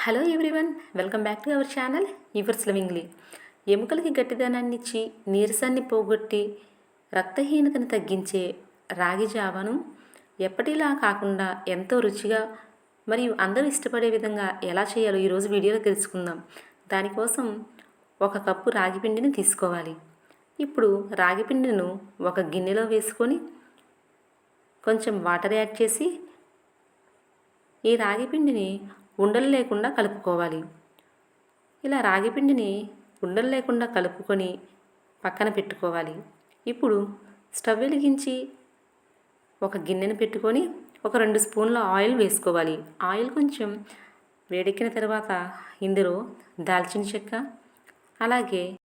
Hello everyone welcome back to our channel yours lovingly ఎముకలకి గట్టిదనాన్ని ఇచ్చి నీరసాన్ని పోగొట్టి రక్తహీనతను తగ్గించే రాగి జావను ఎప్పటిలా కాకుండా ఎంతో రుచిగా మరియు అందరూ ఇష్టపడే విధంగా ఎలా చేయాలో ఈరోజు వీడియోలో తెలుసుకుందాం. దానికోసం ఒక కప్పు రాగి పిండిని తీసుకోవాలి. ఇప్పుడు రాగి పిండిను ఒక గిన్నెలో వేసుకొని కొంచెం వాటర్ యాడ్ చేసి ఈ రాగి పిండిని ఉండలు లేకుండా కలుపుకోవాలి. ఇలా రాగిపిండిని ఉండలు లేకుండా కలుపుకొని పక్కన పెట్టుకోవాలి. ఇప్పుడు స్టవ్ వెలిగించి ఒక గిన్నెను పెట్టుకొని ఒక రెండు స్పూన్ల ఆయిల్ వేసుకోవాలి. ఆయిల్ కొంచెం వేడెక్కిన తర్వాత ఇందులో దాల్చిన చెక్క అలాగే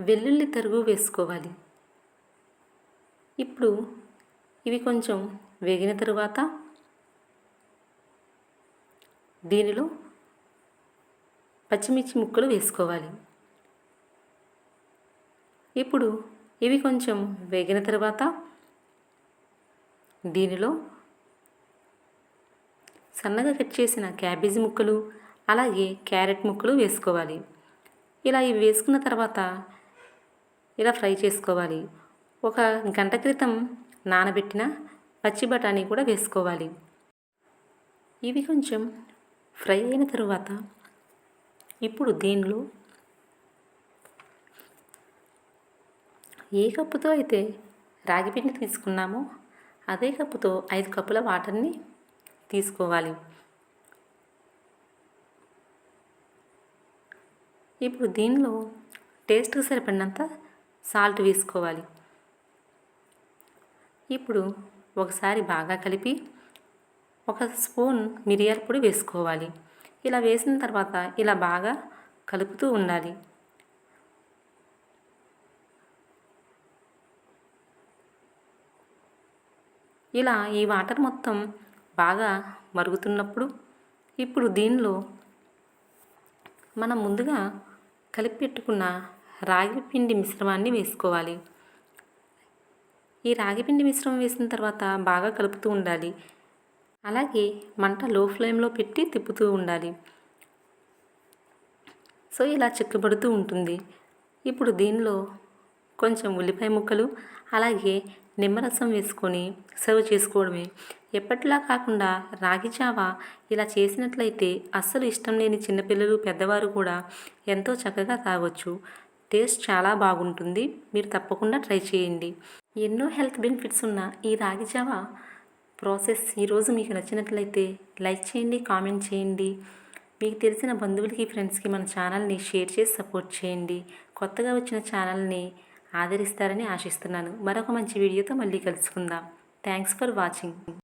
వెల్లుల్లి తరుగు వేసుకోవాలి. ఇప్పుడు ఇవి కొంచెం వేగిన తరువాత దీనిలో పచ్చిమిర్చి ముక్కలు వేసుకోవాలి. ఇప్పుడు ఇవి కొంచెం వేగిన తర్వాత దీనిలో సన్నగా కట్ చేసిన క్యాబేజీ ముక్కలు అలాగే క్యారెట్ ముక్కలు వేసుకోవాలి. ఇలా ఇవి వేసుకున్న తర్వాత ఇలా ఫ్రై చేసుకోవాలి. ఒక గంట క్రితం నానబెట్టిన పచ్చి బఠానీ కూడా వేసుకోవాలి. ఇవి కొంచెం ఫ్రై అయిన తర్వాత ఇప్పుడు దీనిలో? ఏ కప్పుతో అయితే రాగిపిండి తీసుకున్నామో అదే కప్పుతో ఐదు కప్పుల వాటర్ని తీసుకోవాలి. ఇప్పుడు దీనిలో టేస్ట్కి సరిపడినంత సాల్ట్ వేసుకోవాలి. ఇప్పుడు ఒకసారి బాగా కలిపి ఒక స్పూన్ మిరియాల పొడి వేసుకోవాలి. ఇలా వేసిన తర్వాత ఇలా బాగా కలుపుతూ ఉండాలి. ఇలా ఈ వాటర్ మొత్తం బాగా మరుగుతున్నప్పుడు ఇప్పుడు దీనిలో మనం ముందుగా కలిపి పెట్టుకున్న రాగి పిండి మిశ్రమాన్ని వేసుకోవాలి. ఈ రాగి పిండి మిశ్రమం వేసిన తర్వాత బాగా కలుపుతూ ఉండాలి. అలాగే మంట లో ఫ్లేమ్లో పెట్టి తిప్పుతూ ఉండాలి. సో ఇలా చిక్కబడుతూ ఉంటుంది. ఇప్పుడు దీనిలో కొంచెం ఉల్లిపాయ ముక్కలు అలాగే నిమ్మరసం వేసుకొని సర్వ్ చేసుకోవడమే. ఎప్పటిలా కాకుండా రాగి చావ ఇలా చేసినట్లయితే అస్సలు ఇష్టం లేని చిన్నపిల్లలు పెద్దవారు కూడా ఎంతో చక్కగా తాగొచ్చు. టేస్ట్ చాలా బాగుంటుంది. మీరు తప్పకుండా ట్రై చేయండి. ఎన్నో హెల్త్ బెనిఫిట్స్ ఉన్న ఈ రాగి జావ ప్రాసెస్ ఈరోజు మీకు నచ్చినట్లయితే లైక్ చేయండి కామెంట్ చేయండి. మీకు తెలిసిన బంధువులకి ఫ్రెండ్స్కి మన ఛానల్ని షేర్ చేసి సపోర్ట్ చేయండి. కొత్తగా వచ్చిన ఛానల్ని ఆదరిస్తారని ఆశిస్తున్నాను. మరొక మంచి వీడియోతో మళ్ళీ కలుసుకుందాం. Thanks for watching.